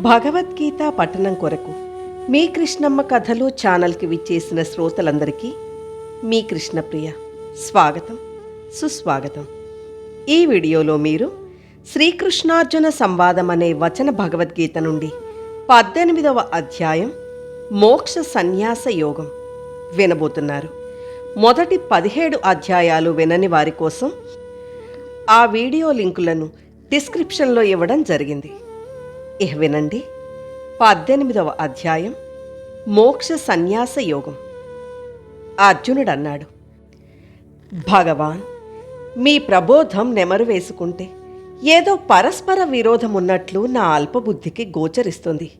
భగవద్గీత పఠనం కొరకు మీ కృష్ణమ్మ కథలు ఛానల్కి విచ్చేసిన శ్రోతలందరికీ మీ కృష్ణప్రియ స్వాగతం సుస్వాగతం. ఈ వీడియోలో మీరు శ్రీకృష్ణార్జున సంవాదం అనే వచన భగవద్గీత నుండి పద్దెనిమిదవ అధ్యాయం మోక్ష సన్యాస యోగం వినబోతున్నారు. మొదటి పదిహేడు అధ్యాయాలు వినని వారి కోసం ఆ వీడియో లింకులను డిస్క్రిప్షన్లో ఇవ్వడం జరిగింది. ఇహ వినండి. పద్దెనిమిదవ అధ్యాయం మోక్ష సన్యాస యోగం. అర్జునుడు అన్నాడు భగవాన్ మీ ప్రబోధం నెమరు వేసుకుంటే ఏదో పరస్పర విరోధం ఉన్నట్లు నా అల్పబుద్ధికి గోచరిస్తుంది.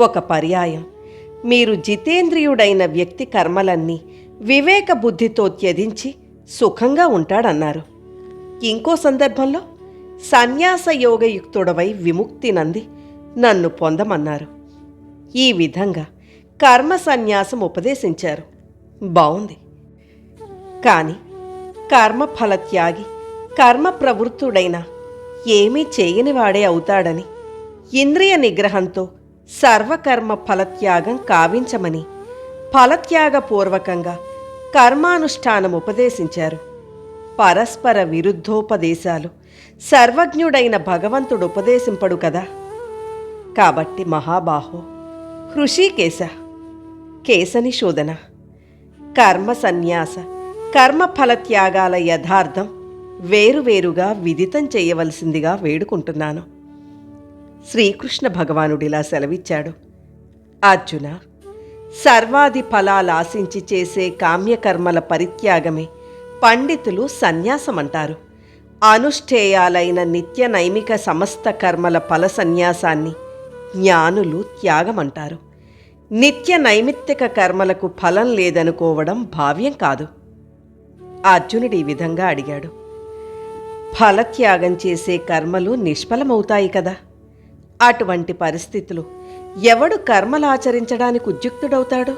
ఒక పర్యాయం మీరు జితేంద్రియుడైన వ్యక్తి కర్మలన్నీ వివేక బుద్ధితో త్యజించి సుఖంగా ఉంటాడన్నారు. ఇంకో సందర్భంలో సన్యాస యోగయుక్తుడవై విముక్తి నంది నన్ను పొందమన్నారు. ఈ విధంగా కర్మ సన్యాసం ఉపదేశించారు. బావుంది. కాని కర్మఫలత్యాగి కర్మ ప్రవృత్తుడైన ఏమీ చేయనివాడే అవుతాడని ఇంద్రియ నిగ్రహంతో సర్వకర్మ ఫలత్యాగం కావించమని ఫలత్యాగపూర్వకంగా కర్మానుష్ఠానం ఉపదేశించారు. పరస్పర విరుద్ధోపదేశాలు. సర్వజ్ఞుడైన భగవంతుడు ఉపదేశింపడు కదా. కాబట్టి మహాబాహో హృషికేశ కేశని శోధన కర్మ సన్యాస కర్మఫలత్యాగాల యథార్థం వేరువేరుగా విదితం చేయవలసిందిగా వేడుకుంటున్నాను. శ్రీకృష్ణ భగవానుడిలా సెలవిచ్చాడు. అర్జున సర్వాది ఫలాలు ఆశించి చేసే కామ్యకర్మల పరిత్యాగమే పండితులు సన్యాసమంటారు. అనుష్ఠేయాలైన నిత్య నైమిక సమస్త కర్మల ఫల సన్యాసాన్ని జ్ఞానులు త్యాగమంటారు. నిత్య నైమిత్తిక కర్మలకు ఫలం లేదనుకోవడం భావ్యం కాదు. అర్జునుడు ఈ విధంగా అడిగాడు. ఫలత్యాగం చేసే కర్మలు నిష్ఫలమవుతాయి కదా. అటువంటి పరిస్థితులు ఎవడు కర్మలాచరించడానికి ఉద్యుక్తుడవుతాడు?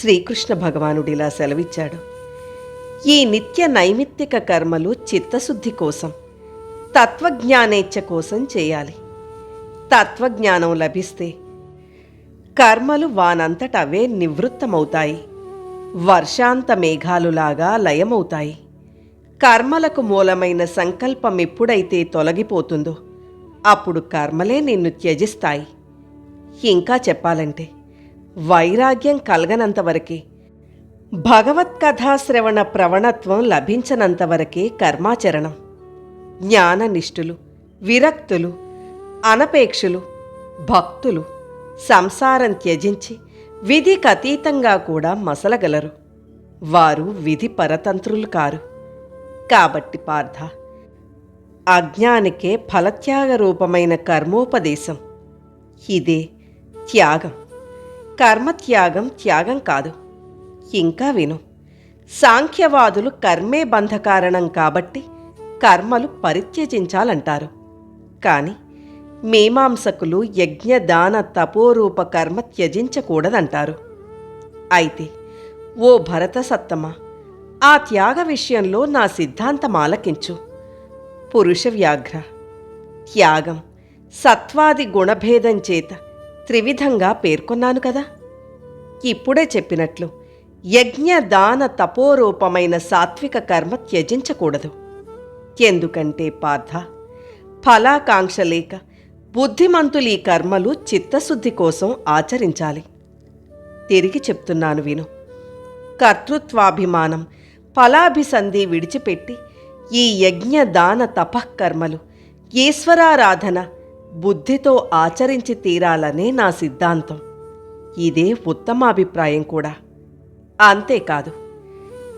శ్రీకృష్ణ భగవానుడిలా సెలవిచ్చాడు. ఈ నిత్య నైమిత్తిక కర్మలు చిత్తశుద్ధి కోసం తత్వజ్ఞానేచ్ఛ కోసం చేయాలి. తత్వజ్ఞానం లభిస్తే కర్మలు వానంతట అవే నివృత్తమవుతాయి. వర్షాంత మేఘాలులాగా లయమవుతాయి. కర్మలకు మూలమైన సంకల్పం ఎప్పుడైతే తొలగిపోతుందో అప్పుడు కర్మలే నిన్ను త్యజిస్తాయి. ఇంకా చెప్పాలంటే వైరాగ్యం కలగనంతవరకే భగవత్కథాశ్రవణ ప్రవణత్వం లభించనంతవరకే కర్మాచరణం. జ్ఞాననిష్ఠులు విరక్తులు అనపేక్షులు భక్తులు సంసారం త్యజించి విధికి అతీతంగా కూడా మసలగలరు. వారు విధి పరతంత్రులు కారు. కాబట్టి పార్థ అజ్ఞానికే ఫలత్యాగ రూపమైన కర్మోపదేశం. ఇదే త్యాగం. కర్మత్యాగం త్యాగం కాదు. ఇంకా విను. సాంఖ్యవాదులు కర్మే బంధకారణం కాబట్టి కర్మలు పరిత్యజించాలంటారు. కాని మీమాంసకులు యజ్ఞ దాన తపోరూప కర్మ త్యజించకూడదంటారు. అయితే ఓ భరత సత్తమ ఆ త్యాగ విషయంలో నా సిద్ధాంతం ఆలకించు పురుష వ్యాఘ్ర త్యాగం సత్వాది గుణభేదం చేత త్రివిధంగా పేర్కొన్నాను కదా. ఇప్పుడే చెప్పినట్లు యజ్ఞ దాన తపోరూపమైన సాత్విక కర్మ త్యజించకూడదు. ఎందుకంటే పార్థ ఫలాకాంక్ష లేక బుద్ధిమంతులు ఈ కర్మలు చిత్తశుద్ధి కోసం ఆచరించాలి. తిరిగి చెప్తున్నాను విను. కర్తృత్వాభిమానం ఫలాభిసంధి విడిచిపెట్టి ఈ యజ్ఞ దాన తపఃకర్మలు ఈశ్వరారాధన బుద్ధితో ఆచరించి తీరాలనే నా సిద్ధాంతం. ఇదే ఉత్తమాభిప్రాయం కూడా. అంతేకాదు.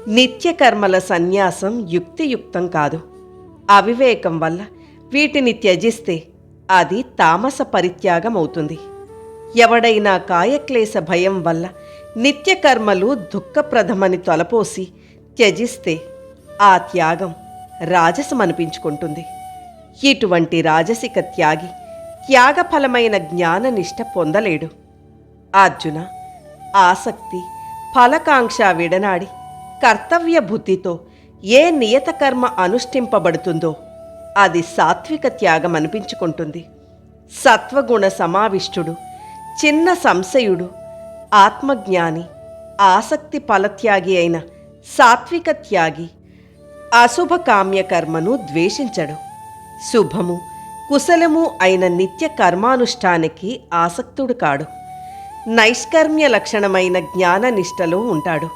నిత్యకర్మల సన్యాసం యుక్తియుక్తం కాదు. అవివేకం వల్ల వీటిని త్యజిస్తే అది తామస పరిత్యాగం అవుతుంది ఎవడైనా కాయక్లేశ భయం వల్ల నిత్యకర్మలు దుఃఖప్రదమని తొలపోసి త్యజిస్తే ఆ త్యాగం రాజసమనిపించుకుంటుంది. ఇటువంటి రాజసిక త్యాగి త్యాగఫలమైన జ్ఞాననిష్ట పొందలేడు. అర్జున ఆసక్తి ఫలకాంక్ష విడనాడి కర్తవ్య బుద్ధితో ఏ నియత కర్మ అనుష్ఠింపబడుతుందో అది సాత్విక త్యాగం అనిపించుకుంటుంది. సత్వగుణ సమావిష్టుడు చిన్న సంశయుడు ఆత్మజ్ఞాని ఆసక్తి ఫలత్యాగి అయిన సాత్విక త్యాగి అశుభకామ్య కర్మను ద్వేషించడు. శుభము కుశలము అయిన నిత్య కర్మానుష్ఠానికి ఆసక్తుడు కాడు. నైష్కర్మ్య లక్షణమైన జ్ఞాననిష్టలో ఉంటాడు.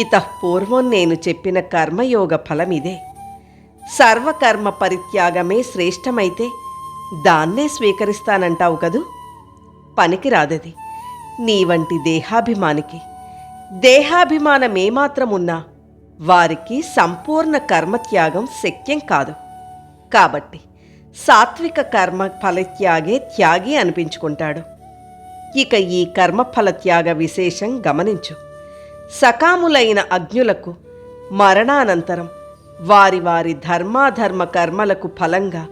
ఇతః పూర్వం నేను చెప్పిన కర్మయోగ ఫలమిదే. సర్వకర్మ పరిత్యాగమే శ్రేష్టమైతే దాన్నే స్వీకరిస్తానంటావు కదూ? పనికిరాదది. నీ వంటి దేహాభిమానికి దేహాభిమానమేమాత్రమున్నా వారికి సంపూర్ణ కర్మత్యాగం శక్యం కాదు. కాబట్టి సాత్విక కర్మ ఫలత్యాగే త్యాగి అనిపించుకుంటాడు. ఇక ఈ కర్మఫల త్యాగ విశేషం గమనించు. సకాములైన అజ్ఞులకు మరణానంతరం వారి వారి ధర్మాధర్మ కర్మలకు ఫలంగా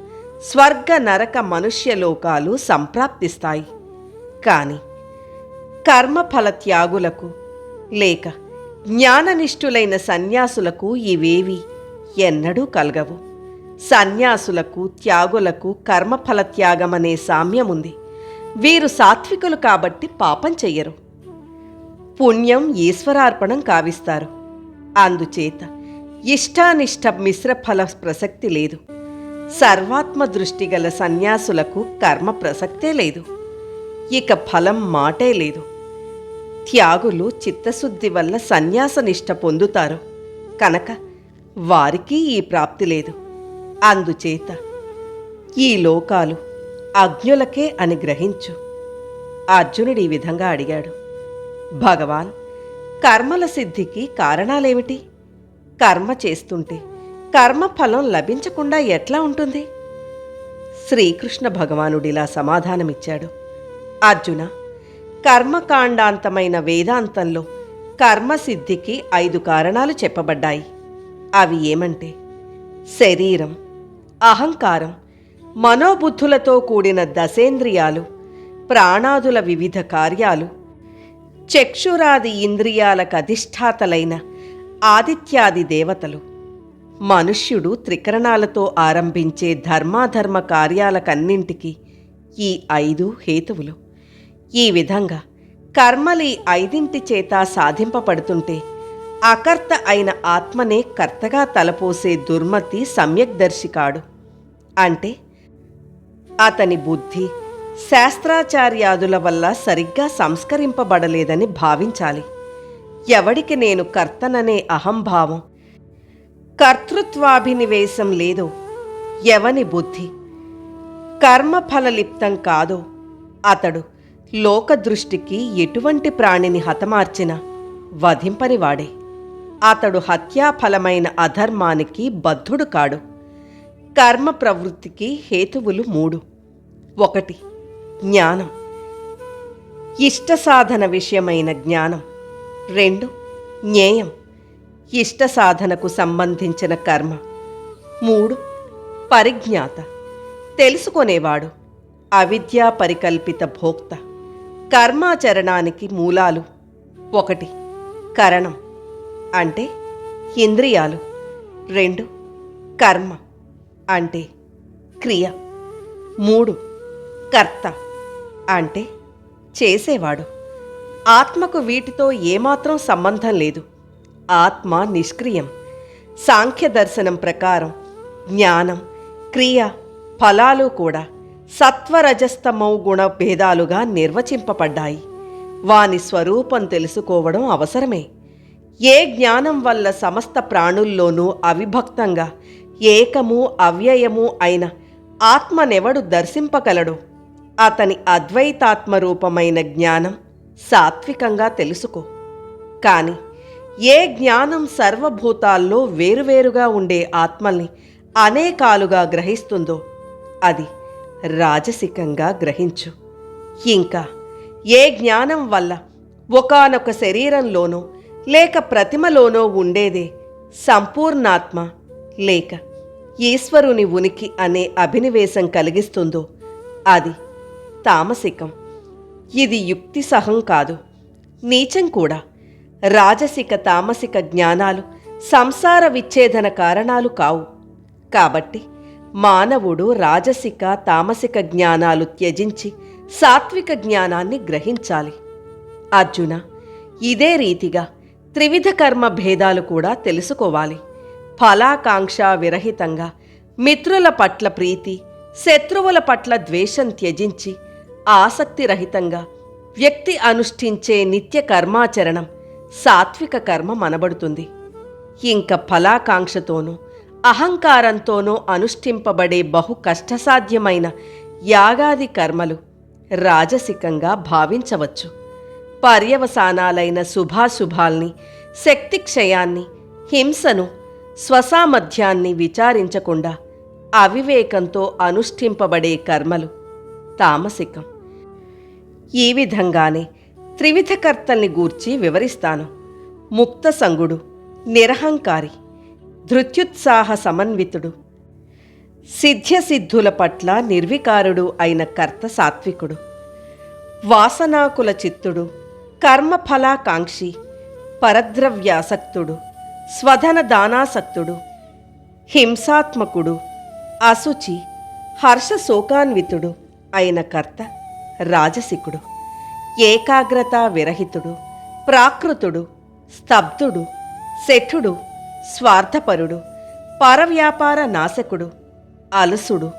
స్వర్గ నరక మనుష్యలోకాలు సంప్రాప్తిస్తాయి. కాని కర్మఫల త్యాగులకు లేక జ్ఞాననిష్ఠులైన సన్యాసులకు ఇవేవి ఎన్నడూ కలగవు. సన్యాసులకు త్యాగులకు కర్మఫల త్యాగమనే సామ్యముంది. వీరు సాత్వికులు కాబట్టి పాపం చెయ్యరు. పుణ్యం ఈశ్వరార్పణం కావిస్తారు. అందుచేత ఇష్టానిష్ట మిశ్ర ఫల ప్రసక్తి లేదు. సర్వాత్మ దృష్టి గల సన్యాసులకు కర్మ ప్రసక్తే లేదు. ఇక ఫలం మాటే లేదు. త్యాగులు చిత్తశుద్ధి వల్ల సన్యాస నిష్ట పొందుతారు. కనుక వారికి ఈ ప్రాప్తి లేదు. అందుచేత ఈ లోకాలు అజ్ఞులకే అని గ్రహించు. అర్జునుడు ఈ విధంగా అడిగాడు. భగవాన్ కర్మల సిద్ధికి కారణాలేమిటి? కర్మ చేస్తుంటే కర్మఫలం లభించకుండా ఎట్లా ఉంటుంది? శ్రీకృష్ణ భగవానుడిలా సమాధానమిచ్చాడు. అర్జున కర్మకాండాంతమైన వేదాంతంలో కర్మసిద్ధికి ఐదు కారణాలు చెప్పబడ్డాయి. అవి ఏమంటే శరీరం అహంకారం మనోబుద్ధులతో కూడిన దశేంద్రియాలు ప్రాణాదుల వివిధ కార్యాలు చక్షురాది ఇంద్రియాలకు అధిష్టాతలైన ఆదిత్యాది దేవతలు మనుష్యుడు త్రికరణాలతో ఆరంభించే ధర్మాధర్మ కార్యాలకన్నింటికి ఈ ఐదు హేతువులు. ఈ విధంగా కర్మలి ఐదింటి చేత సాధింపబడుతుంటే అకర్త అయిన ఆత్మనే కర్తగా తలపోసే దుర్మతి సమ్యక్దర్శికాడు అంటే అతని బుద్ధి శాస్త్రాచార్యాదుల వల్ల సరిగ్గా సంస్కరింపబడలేదని భావించాలి. ఎవడికి నేను కర్తననే అహంభావం? కర్తృత్వాభినివేశం లేదో? ఎవని బుద్ధి? కర్మఫలలిప్తం కాదో? అతడు లోకదృష్టికి ఎటువంటి ప్రాణిని హతమార్చినా వధింపనివాడే. అతడు హత్యాఫలమైన అధర్మానికి బద్ధుడు కాడు. కర్మ ప్రవృత్తికి హేతువులు మూడు. ఒకటి జ్ఞానం. ఇష్ట సాధన విషయమైన జ్ఞానం. రెండు జ్ఞేయం ఇష్ట సాధనకు సంబంధించిన కర్మ. మూడు పరిజ్ఞాత. తెలుసుకునేవాడు అవిద్యా పరికల్పిత భోక్త. కర్మాచరణానికి మూలాలు. ఒకటి కరణం. అంటే ఇంద్రియాలు. రెండు కర్మ. అంటే క్రియ. మూడు కర్త అంటే చేసేవాడు. ఆత్మకు వీటితో ఏమాత్రం సంబంధం లేదు. ఆత్మ నిష్క్రియం. సాంఖ్య దర్శనం ప్రకారం జ్ఞానం క్రియ ఫలాలు కూడా సత్వరజస్తమౌ గుణ భేదాలుగా నిర్వచింపబడ్డాయి. వాని స్వరూపం తెలుసుకోవడం అవసరమే. ఏ జ్ఞానం వల్ల సమస్త ప్రాణుల్లోనూ అవిభక్తంగా ఏకము అవ్యయము అయిన ఆత్మనెవడు దర్శింపగలడు? అతని అద్వైతాత్మ రూపమైన జ్ఞానం సాత్వికంగా తెలుసుకో. కాని ఏ జ్ఞానం సర్వభూతాల్లో వేరువేరుగా ఉండే ఆత్మల్ని అనేకాలుగా గ్రహిస్తుందో అది రాజసికంగా గ్రహించు. ఇంకా ఏ జ్ఞానం వల్ల ఒకానొక శరీరంలోనో లేక ప్రతిమలోనో ఉండేదే సంపూర్ణాత్మ లేక ఈశ్వరుని ఉనికి అనే అభినివేశం కలిగిస్తుందో అది తామసికం. ఇది యుక్తి సహం కాదు. నీచం కూడా. రాజసిక తామసిక జ్ఞానాలు సంసార విచ్ఛేదన కారణాలు కావు. కాబట్టి మానవుడు రాజసిక తామసిక జ్ఞానాలు త్యజించి సాత్విక జ్ఞానాన్ని గ్రహించాలి. అర్జున ఇదే రీతిగా త్రివిధ కర్మ భేదాలు కూడా తెలుసుకోవాలి. ఫలాకాంక్ష విరహితంగా మిత్రుల పట్ల ప్రీతి శత్రువుల పట్ల ద్వేషం త్యజించి ఆసక్తి రహితంగా వ్యక్తి అనుష్ఠించే నిత్య కర్మాచరణం సాత్విక కర్మ మనబడుతుంది. ఇంక ఫలాకాంక్షతోనూ అహంకారంతోనూ అనుష్ఠింపబడే బహు కష్టసాధ్యమైన యాగాది కర్మలు రాజసికంగా భావించవచ్చు. పర్యవసానాలైన శుభాశుభాల్ని శక్తిక్షయాన్ని హింసను స్వసామర్థ్యాన్ని విచారించకుండా అవివేకంతో అనుష్ఠింపబడే కర్మలు తామసికం. ఈ విధంగానే త్రివిధకర్తల్ని గూర్చి వివరిస్తాను. ముక్త సంగుడు నిరహంకారి ధృత్యుత్సాహ సమన్వితుడు సిద్ధ్యసిద్ధుల పట్ల నిర్వికారుడు అయిన కర్త సాత్వికుడు వాసనాకుల చిత్తుడు కర్మఫలాకాంక్షి పరద్రవ్యాసక్తుడు స్వధన దానాసక్తుడు హింసాత్మకుడు అశుచి హర్షశోకాన్వితుడు అయిన కర్త రాజసికుడు ఏకాగ్రత విరహితుడు ప్రాకృతుడు స్తబ్దుడు శఠుడు స్వార్థపరుడు పరవ్యాపార నాశకుడు అలసుడు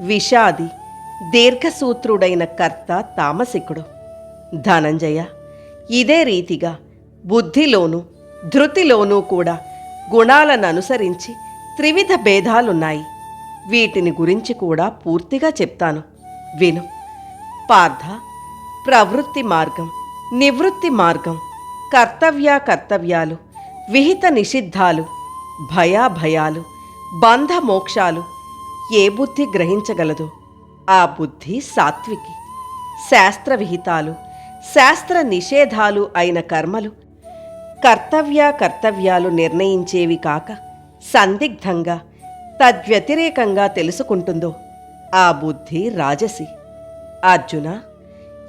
విషాది దీర్ఘసూత్రుడైన కర్త తామసికుడు ధనంజయ ఇదే రీతిగా బుద్ధిలోనూ ధృతిలోనూ కూడా గుణాలను అనుసరించి త్రివిధ భేదాలున్నాయి. వీటిని గురించి కూడా పూర్తిగా చెప్తాను. విను. పార్థ ప్రవృత్తి మార్గం నివృత్తి మార్గం కర్తవ్య కర్తవ్యాలు విహిత నిషిద్ధాలు భయాభయాలు బంధమోక్షాలు ఏ బుద్ధి గ్రహించగలదో? ఆ బుద్ధి సాత్వికి. శాస్త్ర విహితాలు శాస్త్ర నిషేధాలు అయిన కర్మలు కర్తవ్య కర్తవ్యాలు నిర్ణయించేవి కాక సందిగ్ధంగా తద్వ్యతిరేకంగా తెలుసుకుంటుందో ఆ బుద్ధి రాజసి. అర్జున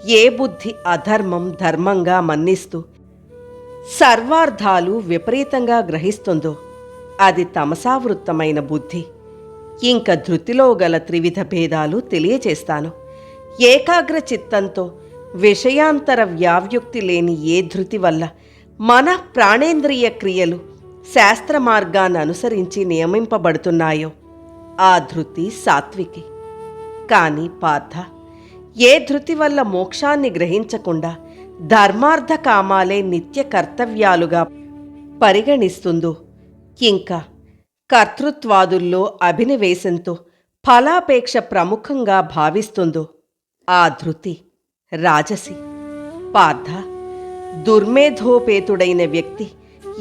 ఏ బుద్ధి అధర్మం ధర్మంగా మన్నిస్తూ సర్వార్థాలు విపరీతంగా గ్రహిస్తుందో అది తమసావృత్తమైన బుద్ధి. ఇంక ధృతిలో గల త్రివిధ భేదాలు తెలియచేస్తాను. ఏకాగ్ర చిత్తంతో విషయాంతర వ్యావ్యుక్తి లేని ఏ ధృతి వల్ల మన ప్రాణేంద్రియ క్రియలు శాస్త్ర మార్గాన్ని అనుసరించి నియమింపబడుతున్నాయో ఆ ధృతి సాత్వికి. కానీ పార్థ ఏ ధృతి వల్ల మోక్షాన్ని గ్రహించకుండా ధర్మార్థ కామాలే నిత్య కర్తవ్యాలుగా పరిగణిస్తుందో ఇంకా కర్తృత్వాదుల్లో అభినవేశంతో ఫలాపేక్ష ప్రముఖంగా భావిస్తుందో ఆ ధృతి రాజసి. పార్థ దుర్మేధోపేతుడైన వ్యక్తి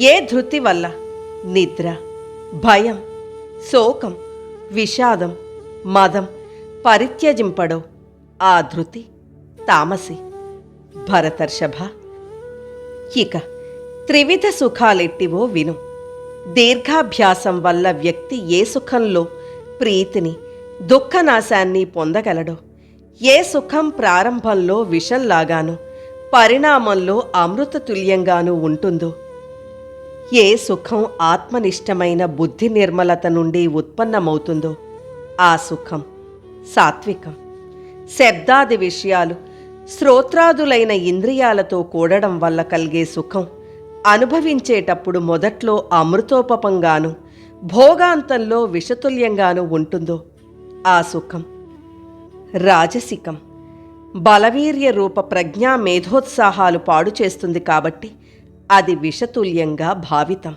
ఏ ధృతి వల్ల నిద్ర భయం శోకం విషాదం మదం పరిత్యజింపడో ఆ ధృతి తామసి భరతర్షభ. ఇక త్రివిధ సుఖాలెట్టివో విను. దీర్ఘాభ్యాసం వల్ల వ్యక్తి ఏ సుఖంలో ప్రీతిని దుఃఖనాశాన్ని పొందగలడో ఏ సుఖం ప్రారంభంలో విషంలాగాను పరిణామంలో అమృతతుల్యంగానూ ఉంటుందో ఏ సుఖం ఆత్మనిష్టమైన బుద్ధి నిర్మలత నుండి ఉత్పన్నమవుతుందో ఆ సుఖం సాత్వికం. శబ్దాది విషయాలు శ్రోత్రాదులైన ఇంద్రియాలతో కూడడం వల్ల కలిగే సుఖం అనుభవించేటప్పుడు మొదట్లో అమృతోపపంగాను భోగాంతంలో విషతుల్యంగాను ఉంటుందో ఆ సుఖం. రాజసికం. బలవీర్య రూప ప్రజ్ఞా మేధోత్సాహాలు పాడు చేస్తుంది కాబట్టి అది విషతుల్యంగా భావితం.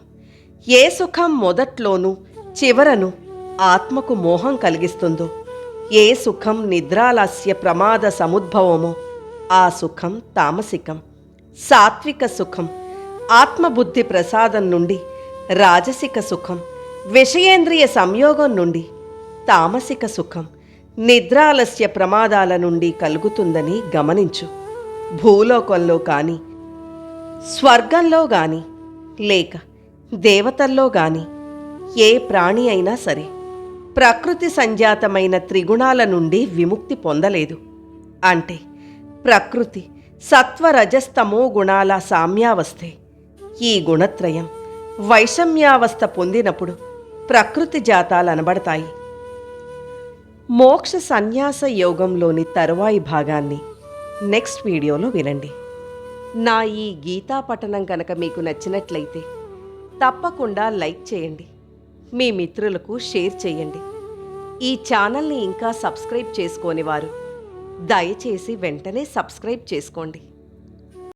ఏ సుఖం మొదట్లోనూ చివరను ఆత్మకు మోహం కలిగిస్తుందో ఏ సుఖం నిద్రాలస్య ప్రమాద సముద్భవమో? ఆ సుఖం తామసికం సాత్విక సుఖం ఆత్మబుద్ధి ప్రసాదం నుండి రాజసిక సుఖం విషయేంద్రియ సంయోగం నుండి తామసిక సుఖం నిద్రాలస్య ప్రమాదాల నుండి కలుగుతుందని గమనించు. భూలోకంలో కానీ స్వర్గంలో గాని లేక దేవతల్లో గాని ఏ ప్రాణి అయినా సరే ప్రకృతి సంజాతమైన త్రిగుణాల నుండి విముక్తి పొందలేదు. అంటే ప్రకృతి సత్వరజస్తమో గుణాల సామ్యావస్థే. ఈ గుణత్రయం వైషమ్యావస్థ పొందినప్పుడు ప్రకృతి జాతాలు అనబడతాయి. మోక్ష సన్యాస యోగంలోని తరువాయి భాగాన్ని నెక్స్ట్ వీడియోలో వినండి. నా ఈ గీతా పఠనం కనుక మీకు నచ్చినట్లయితే తప్పకుండా లైక్ చేయండి. మీ మిత్రులకు షేర్ చేయండి. ఈ ఛానల్ని ఇంకా సబ్స్క్రైబ్ చేసుకోని వారు దయచేసి వెంటనే సబ్స్క్రైబ్ చేసుకోండి.